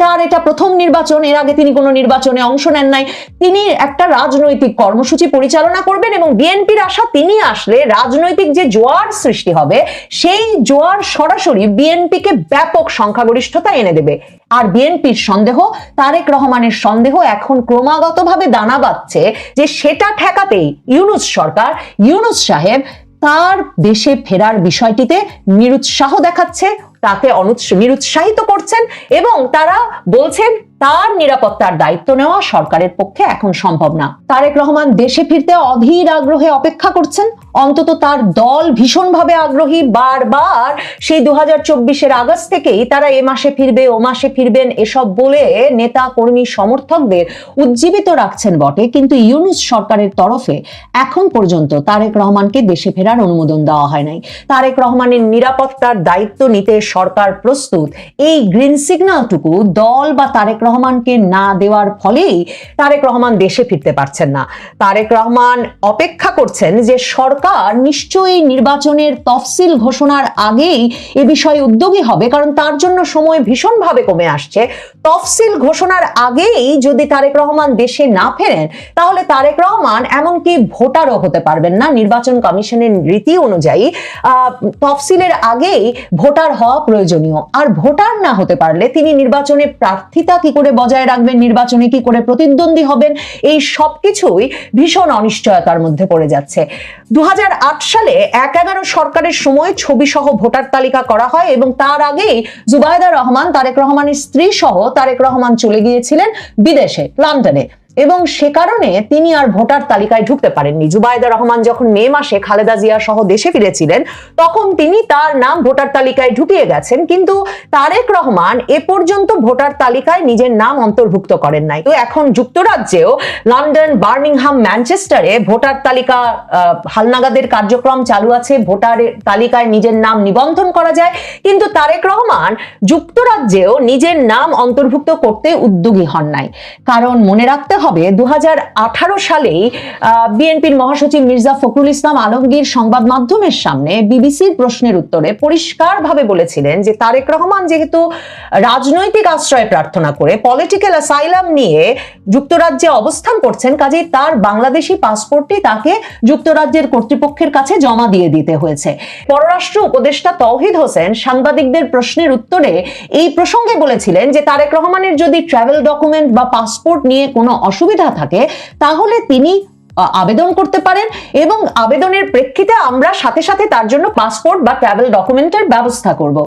তার এটা প্রথম নির্বাচন, এর আগে তিনি কোনো নির্বাচনে অংশ নেন নাই। তিনি একটা রাজনৈতিক কর্মসূচি পরিচালনা করবেন এবং বিএনপির আশা তিনি আসলে রাজনৈতিক যে জোয়ার সৃষ্টি হবে, সেই জোয়ার সরাসরি বিএনপিকে ব্যাপক সংখ্যাগরিষ্ঠতা এনে দেবে। আর বিএনপির সন্দেহ, তারেক রহমানের সন্দেহ এখন ক্রমাগতভাবে দানা বাঁধছে যে সেটা ঠেকাতেই ইউনুস সরকার, ইউনুস সাহেব তার দেশে ফেরার বিষয়টিতে নিরুৎসাহ দেখাচ্ছে তাকে নিরুৎসাহিত করছেন এবং তারা বলছেন তার নিরাপত্তার দায়িত্ব নেওয়া সরকারের পক্ষে এখন সম্ভব না। তারেক রহমান দেশে ফিরতে অধীর আগ্রহে অপেক্ষা করছেন। অন্তত তার দল ভীষণভাবে আগ্রহী বারবার। সেই দু হাজার চব্বিশের আগস্ট থেকেই তারা এ মাসে ফিরবে, ও মাসে ফিরবেন এসব বলে নেতা, কর্মী, সমর্থকদের উজ্জীবিত রাখছেন বটে। কিন্তু ইউনুস সরকারের তরফে এখন পর্যন্ত তারেক রহমানকে দেশে ফেরার অনুমোদন দেওয়া হয় নাই। তারেক রহমানের নিরাপত্তার দায়িত্ব নিতে সরকার প্রস্তুত। এই গ্রিন সিগন্যালটুকু দল বা তারেক রহমানকে না দেওয়ার ফলেই তারেক রহমান দেশে ফিরতে পারছেন না। তারেক রহমান অপেক্ষা করছেন যে সরকার নিশ্চয়ই নির্বাচনের তফসিল ঘোষণার আগেই এ বিষয়ে উদ্যোগী হবে, কারণ তার জন্য সময় ভীষণভাবে কমে আসছে। তফসিল ঘোষণার আগেই যদি তারেক রহমান দেশে না ফেরেন, তাহলে তারেক রহমান এমনকি ভোটারও হতে পারবেন না। নির্বাচন কমিশনের রীতি অনুযায়ী তফসিলের আগেই ভোটার হওয়া প্রয়োজনীয়। আর ভোটার না হতে পারলে তিনি নির্বাচনে প্রার্থিতা কি করে বজায় রাখবেন, নির্বাচনে কি করে প্রতিদ্বন্দ্বী হবেন, এই সবকিছুই ভীষণ অনিশ্চয়তার মধ্যে পড়ে যাচ্ছে। দু হাজার আট সালে এক এগারো সরকারের সময় ছবি সহ ভোটার তালিকা করা হয় এবং তার আগেই জুবায়দা রহমান, তারেক রহমানের স্ত্রী সহ তারেক রহমান চলে গিয়েছিলেন বিদেশে, লন্ডনে। এবং সে কারণে তিনি আর ভোটার তালিকায় ঢুকতে পারেননি। জুবাইদা রহমান যখন মে মাসে খালেদা জিয়া সহ দেশে ফিরেছিলেন, তখন তিনি তার নাম ভোটার তালিকায় ঢুকিয়ে গেছেন, কিন্তু তারেক রহমান এ পর্যন্ত ভোটার তালিকায় নিজের নাম অন্তর্ভুক্ত করেন নাই। তো এখন যুক্তরাজ্যেও লন্ডন, বার্মিংহাম, ম্যানচেস্টারে ভোটার তালিকা হালনাগাদের কার্যক্রম চালু আছে ভোটারের তালিকায় নিজের নাম নিবন্ধন করা যায়, কিন্তু তারেক রহমান যুক্তরাজ্যেও নিজের নাম অন্তর্ভুক্ত করতে উদ্যোগী হন নাই। কারণ মনে রাখতে হবে দু হাজার আঠারো সালেই বিএনপির মহাসচিব মির্জা ফখরুল ইসলাম আলমগীর সংবাদ মাধ্যমের সামনে বিবিসির প্রশ্নের উত্তরে পরিষ্কারভাবে বলেছিলেন যে তারেক রহমান যেহেতু রাজনৈতিক আশ্রয় প্রার্থনা করে পলিটিক্যাল অ্যাসাইলাম নিয়ে যুক্তরাজ্যে অবস্থান করছেন, কাজেই তার বাংলাদেশি পাসপোর্টটি তাকে যুক্তরাজ্যের কর্তৃপক্ষের কাছে জমা দিয়ে দিতে হয়েছে। পররাষ্ট্র উপদেষ্টা তৌহিদ হোসেন সাংবাদিকদের প্রশ্নের উত্তরে এই প্রসঙ্গে বলেছিলেন যে তারেক রহমানের যদি ট্রাভেল ডকুমেন্ট বা পাসপোর্ট নিয়ে কোনো অসুবিধা থাকে, তাহলে তিনি আবেদন করতে পারেন এবং আবেদনের প্রেক্ষিতে আমরা সাথে সাথে তার জন্য পাসপোর্ট বা ট্রাভেল ডকুমেন্টের ব্যবস্থা করব।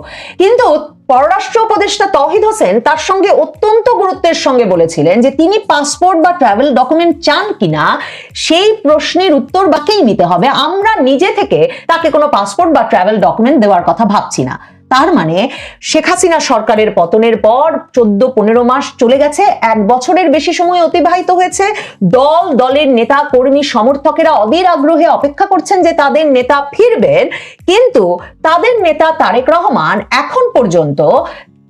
কিন্তু পররাষ্ট্র উপদেষ্টা তহিদ হোসেন তার সঙ্গে অত্যন্ত গুরুত্বের সঙ্গে বলেছিলেন যে তিনি পাসপোর্ট বা ট্রাভেল ডকুমেন্ট চান কিনা, সেই প্রশ্নের উত্তর বাকেই নিতে হবে। আমরা নিজে থেকে তাকে কোনো পাসপোর্ট বা ট্রাভেল ডকুমেন্ট দেওয়ার কথা ভাবছি না। তার মানে শেখ হাসিনা সরকারের পতনের পর চোদ্দ পনেরো মাস চলে গেছে। এক বছরের বেশি সময় অতিবাহিত হয়েছে। দল, দলের নেতা, কর্মী, সমর্থকেরা অবির আগ্রহে অপেক্ষা করছেন যে তাদের নেতা ফিরবেন। কিন্তু তাদের নেতা তারেক রহমান এখন পর্যন্ত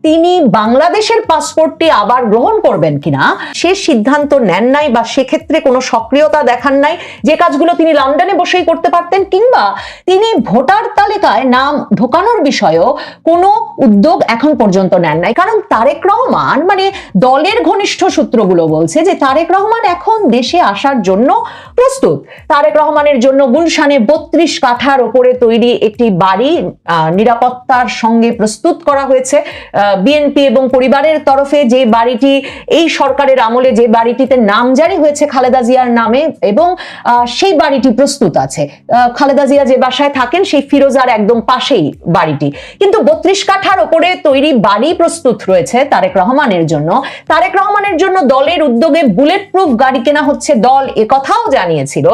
তিনি বাংলাদেশের পাসপোর্টটি আবার গ্রহণ করবেন কিনা, সে সিদ্ধান্ত নেন নাই বা সেক্ষেত্রে কোনো সক্রিয়তা দেখান নাই, যে কাজগুলো তিনি লন্ডনে বসেই করতে পারতেন কিংবা তিনি ভোটার তালিকায় নাম ঢোকানোর বিষয়েও কোনো উদ্যোগ এখন পর্যন্ত নেন নাই। কারণ তারেক রহমান মানে দলের ঘনিষ্ঠ সূত্রগুলো বলছে যে তারেক রহমান এখন দেশে আসার জন্য প্রস্তুত। তারেক রহমানের জন্য গুলশানে বত্রিশ কাঠার ওপরে তৈরি একটি বাড়ি নিরাপত্তার সঙ্গে প্রস্তুত করা হয়েছে। বিএনপি এবং পরিবারের তরফে যে বাড়িটি, এই সরকারের আমলে যে বাড়িটিতে নামজারি হয়েছে খালেদা জিয়ার নামে এবং সেই বাড়িটি প্রস্তুত আছে। খালেদা জিয়া যে বাসায় থাকেন, সেই ফিরোজার একদম পাশেই বাড়িটি। কিন্তু বত্রিশ কাঠার ওপরে তৈরি বাড়ি প্রস্তুত রয়েছে তারেক রহমানের জন্য। তারেক রহমানের জন্য দলের উদ্যোগে বুলেট প্রুফ গাড়ি কেনা হচ্ছে দল কথাও জানিয়েছিল।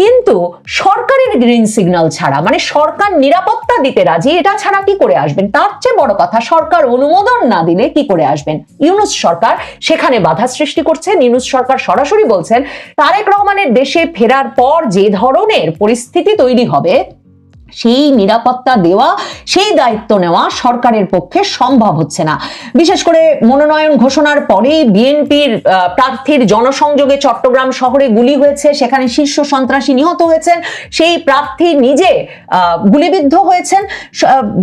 কিন্তু সরকারের গ্রিন সিগন্যাল ছাড়া মানে সরকার নিরাপত্তা দিতে রাজি, এটা ছাড়া কি করে আসবেন? তার চেয়ে বড় কথা, সরকার অনুমোদন না দিলে কি করে আসবেন? ইউনুস সরকার সেখানে বাধা সৃষ্টি করছেন ইউনুস সরকার সরাসরি বলছেন, তারেক রহমানের দেশে ফেরার পর যে ধরনের পরিস্থিতি তৈরি হবে সেই নিরাপত্তা দেওয়া, সেই দায়িত্ব নেওয়া সরকারের পক্ষে সম্ভব হচ্ছে না। বিশেষ করে মনোনয়ন ঘোষণার পরেই বিএনপির প্রার্থীর জনসংযোগে চট্টগ্রাম শহরে গুলি হয়েছে, সেখানে শীর্ষ সন্ত্রাসী নিহত হয়েছেন, সেই প্রার্থী নিজে গুলিবিদ্ধ হয়েছেন।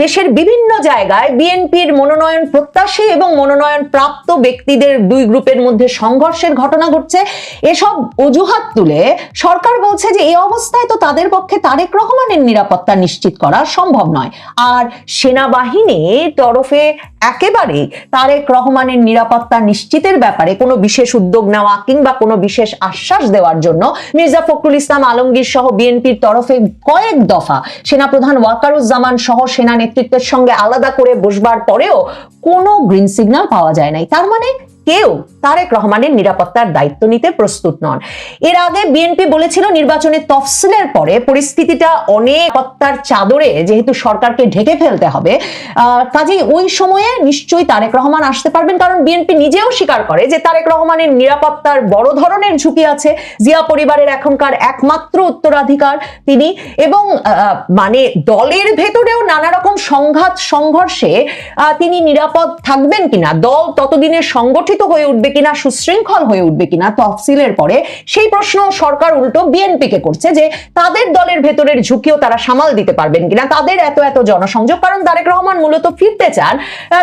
দেশের বিভিন্ন জায়গায় বিএনপির মনোনয়ন প্রত্যাশী এবং মনোনয়ন প্রাপ্ত ব্যক্তিদের দুই গ্রুপের মধ্যে সংঘর্ষের ঘটনা ঘটছে। এসব অজুহাত তুলে সরকার বলছে যে, এই অবস্থায় তো তাদের পক্ষে তারেক রহমানের নিরাপত্তা নিশ্চিত করা সম্ভব নয়। আর সেনাবাহিনীর তরফে একেবারেই তারেক রহমানের নিরাপত্তা নিশ্চিতের ব্যাপারে কোনো বিশেষ উদ্যোগ নেওয়া কিংবা কোনো বিশেষ আশ্বাস দেওয়ার জন্য মির্জা ফখরুল ইসলাম আলমগীর সহ বিএনপির তরফে কয়েক দফা সেনাপ্রধান ওয়াকারুজ্জামান সহ সেনা নেতৃত্বের সঙ্গে আলাদা করে বসবার পরেও কোনো গ্রিন সিগন্যাল পাওয়া যায় নাই। তার মানে কেউ তারেক রহমানের নিরাপত্তার দায়িত্ব নিতে প্রস্তুত নন। এর আগে বিএনপি বলেছিল নির্বাচনের তফসিলের পরে পরিস্থিতিটা অনেক হত্যার চাদরে যেহেতু সরকারকে ঢেকে ফেলতে হবে কাজেই ওই সময়ে নিশ্চয়ই তারেক রহমান আসতে পারবেন কারণ বিএনপি নিজেও স্বীকার করে যে তারেক রহমানের নিরাপত্তার বড় ধরনের ঝুঁকি আছে। জিয়া পরিবারের এখনকার একমাত্র উত্তরাধিকার তিনি এবং মানে দলের ভেতরেও নানা রকম সংঘাত, সংঘর্ষে তিনি নিরাপদ থাকবেন কিনা, দল ততদিনে সংগঠিত হয়ে উঠবে কিনা, সুশৃঙ্খল হয়ে উঠবে কিনা তফসিলের পরে, সেই প্রশ্ন সরকার উল্টো বিএনপি কে করছে যে তাদের দলের ভেতরের ঝুঁকিও তারা সামাল দিতে পারবেন কিনা, তাদের এত এত জনসংযোগ, কারণ তারেক রহমান মূলত ফিরতে চান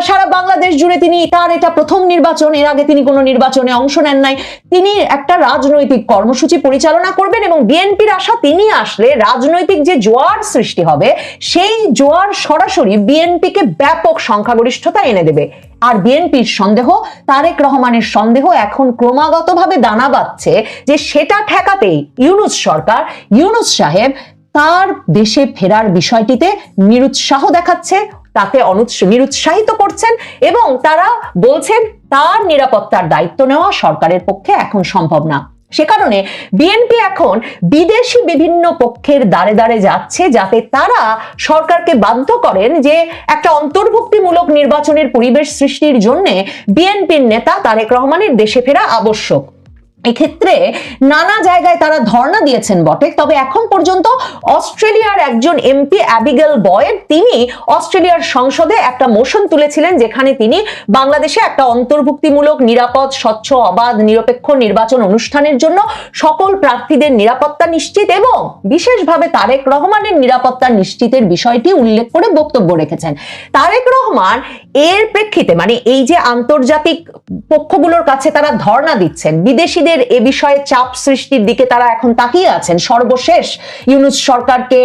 সারা বাংলাদেশ জুড়ে তিনি তার এটা প্রথম নির্বাচন, এর আগে তিনি কোনো নির্বাচনে অংশ নেন নাই, তিনি একটা রাজনৈতিক কর্মসূচি পরিচালনা করবেন এবং বিএনপির আশা তিনি আসলে রাজনৈতিক যে জোয়ার সৃষ্টি হবে, সেই জোয়ার সরাসরি বিএনপিকে ব্যাপক সংখ্যাগরিষ্ঠতা এনে দেবে। আর বিএনপির সন্দেহ, তারেক রহমানের সন্দেহ এখন ক্রমাগতভাবে দানা বাঁধছে যে সেটা ঠেকাতেই ইউনুস সরকার, ইউনুস সাহেব তার দেশে ফেরার বিষয়টিতে নিরুৎসাহ দেখাচ্ছে তাকে অনুৎস- নিরুৎসাহিত করছেন এবং তারা বলছেন তার নিরাপত্তার দায়িত্ব নেওয়া সরকারের পক্ষে এখন সম্ভব না। সে কারণে বিএনপি এখন বিদেশি বিভিন্ন পক্ষের দ্বারে দ্বারে যাচ্ছে যাতে তারা সরকারকে বাধ্য করেন যে একটা অন্তর্ভুক্তিমূলক নির্বাচনের পরিবেশ সৃষ্টির জন্য বিএনপির নেতা তারেক রহমানের দেশে ফেরা আবশ্যক। এক্ষেত্রে নানা জায়গায় তারা ধর্ণা দিয়েছেন বটে। তবে এখন পর্যন্ত অস্ট্রেলিয়ার একজন এমপি অ্যাবিগেল বয়েড, তিনি অস্ট্রেলিয়ার সংসদে একটা মোশন তুলেছিলেন যেখানে তিনি বাংলাদেশে একটা অন্তর্ভুক্তিমূলক, নিরাপদ, স্বচ্ছ, অবাধ, নিরপেক্ষ নির্বাচন অনুষ্ঠানের জন্য সকল প্রার্থীদের নিরাপত্তা নিশ্চিত এবং বিশেষভাবে তারেক রহমানের নিরাপত্তা নিশ্চিতের বিষয়টি উল্লেখ করে বক্তব্য রেখেছেন। তারেক রহমান এর প্রেক্ষিতে মানে এই যে আন্তর্জাতিক পক্ষগুলোর কাছে তারা ধর্ণা দিচ্ছেন, বিদেশিদের এ বিষয়ে চাপ সৃষ্টির দিকে তারা এখন তাকিয়ে আছেন। সর্বশেষ ইউনুস সরকারকে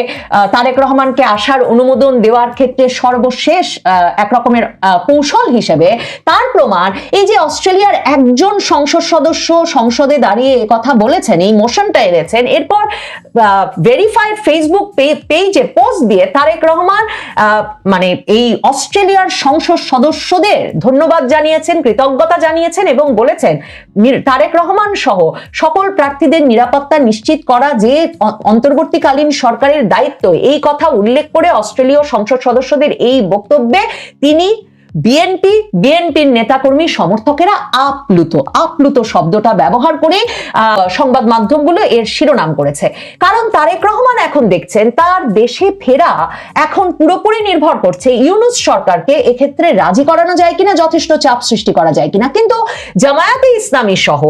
তারেক রহমানকে আসার অনুমোদন দেওয়ার ক্ষেত্রে সর্বশেষ আহ, এক রকমের কৌশল হিসেবে তার প্রমাণ এই যে অস্ট্রেলিয়ার একজন সংসদ সদস্য সংসদে দাঁড়িয়ে কথা বলেছেন এই মোশনটা এনেছেন এরপর ভেরিফাইড ফেসবুক পেজে পোস্ট দিয়ে তারেক রহমান মানে এই অস্ট্রেলিয়ার সংসদ সদস্যদের ধন্যবাদ জানিয়েছেন কৃতজ্ঞতা জানিয়েছেন এবং বলেছেন তারেক রহমান সহ সকল প্রার্থীদের নিরাপত্তা নিশ্চিত করা যে অন্তর্বর্তীকালীন সরকারের দায়িত্ব, এই কথা উল্লেখ করে অস্ট্রেলীয় সংসদ সদস্যদের এই বক্তব্যে তিনি বিএনপি বিএনপির নেতাকর্মী সমর্থকেরা আপ্লুত। আপ্লুত শব্দটা ব্যবহার করে সংবাদ মাধ্যমগুলো এর শিরোনাম করেছে। কারণ তারেক রহমান এখন দেখছেন, তার দেশে ফেরা এখন পুরোপুরি নির্ভর করছে ইউনুস সরকারকে, এক্ষেত্রে রাজি করানো যায় কিনা, যথেষ্ট চাপ সৃষ্টি করা যায় কিনা। কিন্তু জামায়াতে ইসলামী সহ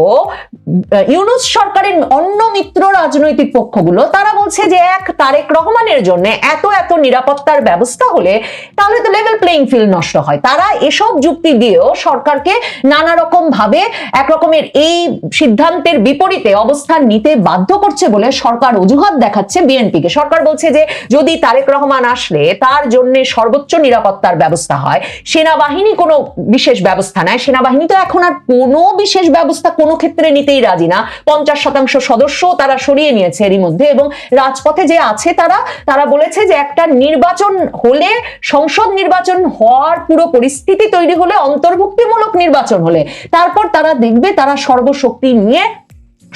ইউনুস সরকারের অন্য মিত্র রাজনৈতিক পক্ষগুলো, তারা বলছে যে এক, তারেক রহমানের জন্য এত এত নিরাপত্তার ব্যবস্থা হলে তাহলে তো লেভেল প্লেইং ফিল্ড নষ্ট হয়। তারা এসব যুক্তি দিয়েও সরকারকে নানা রকম ভাবে একরকমের এই সিদ্ধান্তের বিপরীতে অবস্থান নিতে বাধ্য করছে বলে সরকার অজুহাত দেখাচ্ছে বিএনপিকে। সরকার বলছে যে, যদি তারেক রহমান আসলে তার জন্য সর্বোচ্চ নিরাপত্তার ব্যবস্থা হয়, সেনাবাহিনী কোনো বিশেষ ব্যবস্থা নেয়, সেনাবাহিনী তো এখন আর কোনো বিশেষ ব্যবস্থা কোনো ক্ষেত্রে নিতেই রাজি না। পঞ্চাশ শতাংশ সদস্য তারা সরিয়ে নিয়েছে এরই মধ্যে এবং রাজপথে যে আছে তারা তারা বলেছে যে একটা নির্বাচন হলে, সংসদ নির্বাচন হওয়ার পুরো পরিস্থিতি তৈরি হলে অন্তর্ভুক্তিমূলক নির্বাচন হলে। তারপর তারা দেখবে তারা সর্বশক্তি নিয়ে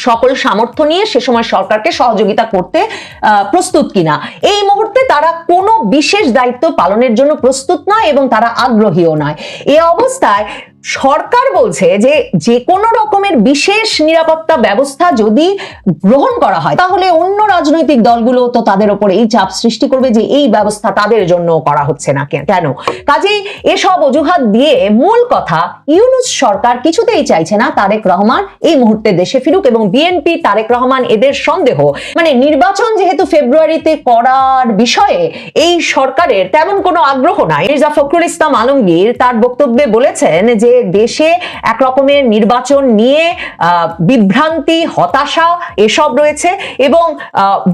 সকল সামর্থ্য নিয়ে সে সময় সরকারকে সহযোগিতা করতে প্রস্তুত কিনা। এই মুহূর্তে তারা কোনো বিশেষ দায়িত্ব পালনের জন্য প্রস্তুত নয় এবং তারা আগ্রহীও নয়। এ অবস্থায় সরকার বলছে যে যে কোনো রকমের বিশেষ নিরাপত্তা ব্যবস্থা যদি গ্রহণ করা হয়, তাহলে অন্য রাজনৈতিক দলগুলো তো তাদের উপর এই চাপ সৃষ্টি করবে যে এই ব্যবস্থা তাদের জন্য করা হচ্ছে না কেন? কাজেই এসব অজুহাত দিয়ে মূল কথা, ইউনুস সরকার কিছুতেই চাইছে না তারেক রহমান এই মুহূর্তে দেশে ফিরুক এবং বিএনপি তারেক রহমান এদের সন্দেহ। মানে নির্বাচন যেহেতু ফেব্রুয়ারিতে করার বিষয়ে এই সরকারের তেমন কোনো আগ্রহ নাই। মির্জা ফখরুল ইসলাম আলমগীর তার বক্তব্যে বলেছেন যে দেশে এক রকমের নির্বাচন নিয়ে বিভ্রান্তি, হতাশা এসব রয়েছে এবং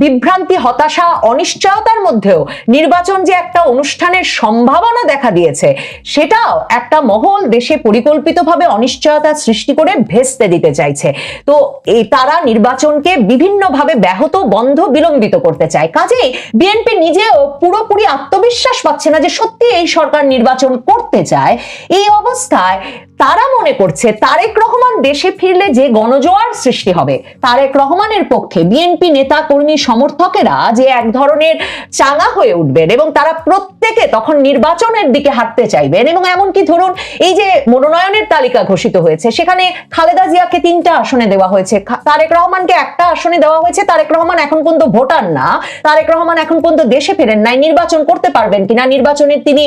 বিভ্রান্তি, হতাশা, অনিশ্চয়তার মধ্যেও নির্বাচন যে একটা অনুষ্ঠানের সম্ভাবনা দেখা দিয়েছে, সেটাও একটা মহল দেশে পরিকল্পিতভাবে অনিশ্চয়তা সৃষ্টি করে ভেস্তে দিতে চাইছে। তো এই তারা নির্বাচনকে বিভিন্নভাবে ব্যাহত, বন্ধ, বিলম্বিত করতে চায়। কাজেই বিএনপি নিজেও পুরোপুরি আত্মবিশ্বাস পাচ্ছে না যে সত্যি এই সরকার নির্বাচন করতে চায়। এই অবস্থায় তারা মনে করছে তারেক রহমান দেশে ফিরলে যে গণজোয়ার সৃষ্টি হবে, তারেক রহমানের পক্ষে বিএনপি নেতা, কর্মী, সমর্থকেরা যে এক ধরনের চাঙা হয়ে উঠবেন এবং তারা প্রত্যেকে তখন নির্বাচনের দিকে হাঁটতে চাইবেন এবং এমনকি ধরুন এই যে মনোনয়নের তালিকা ঘোষিত হয়েছে, সেখানে খালেদা জিয়াকে তিনটা আসনে দেওয়া হয়েছে তারেক রহমানকে একটা আসনে দেওয়া হয়েছে, তারেক রহমান এখন পর্যন্ত ভোটার না, তারেক রহমান এখন পর্যন্ত দেশে ফেরেন নাই, নির্বাচন করতে পারবেন কিনা নির্বাচনের তিনি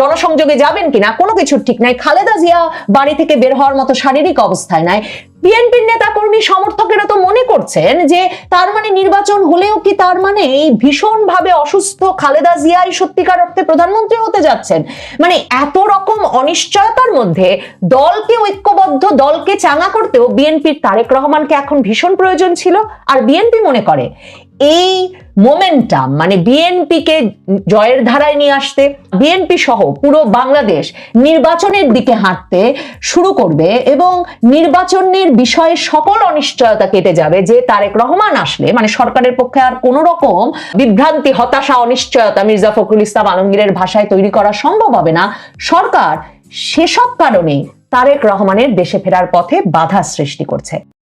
জনসংযোগে যাবেন কিনা, কোনো কিছুর ঠিক নাই খালেদা জিয়া বাড়ি থেকে বের হওয়ার মতো শারীরিক অবস্থায় নাই। বিএনপির নেতা কর্মী সমর্থকেরা তো মনে করছেন যে তার মানে নির্বাচন হলেও কি তার মানে এই ভীষণ ভাবে অসুস্থ খালেদা জিয়াই সত্যিকার অর্থে প্রধানমন্ত্রী হতে যাচ্ছেন? মানে এত রকম অনিশ্চয়তার মধ্যে দলকে ঐক্যবদ্ধ, দলকে চাঙা করতেও বিএনপির তারেক রহমানকে এখন ভীষণ প্রয়োজন ছিল। আর বিএনপি মনে করে এই মোমেন্টাম মানে বিএনপিকে জয়ের ধারায় নিয়ে আসতে বিএনপি সহ পুরো বাংলাদেশ নির্বাচনের দিকে হাঁটতে শুরু করবে এবং নির্বাচনের বিষয়ে সকল অনিশ্চয়তা কেটে যাবে যে তারেক রহমান আসলে মানে সরকারের পক্ষে আর কোনো রকম বিভ্রান্তি, হতাশা, অনিশ্চয়তা, মির্জা ফখরুল ইসলাম আলমগীরের ভাষায় তৈরি করা সম্ভব হবে না। সরকার সেসব কারণেই তারেক রহমানের দেশে ফেরার পথে বাধা সৃষ্টি করছে।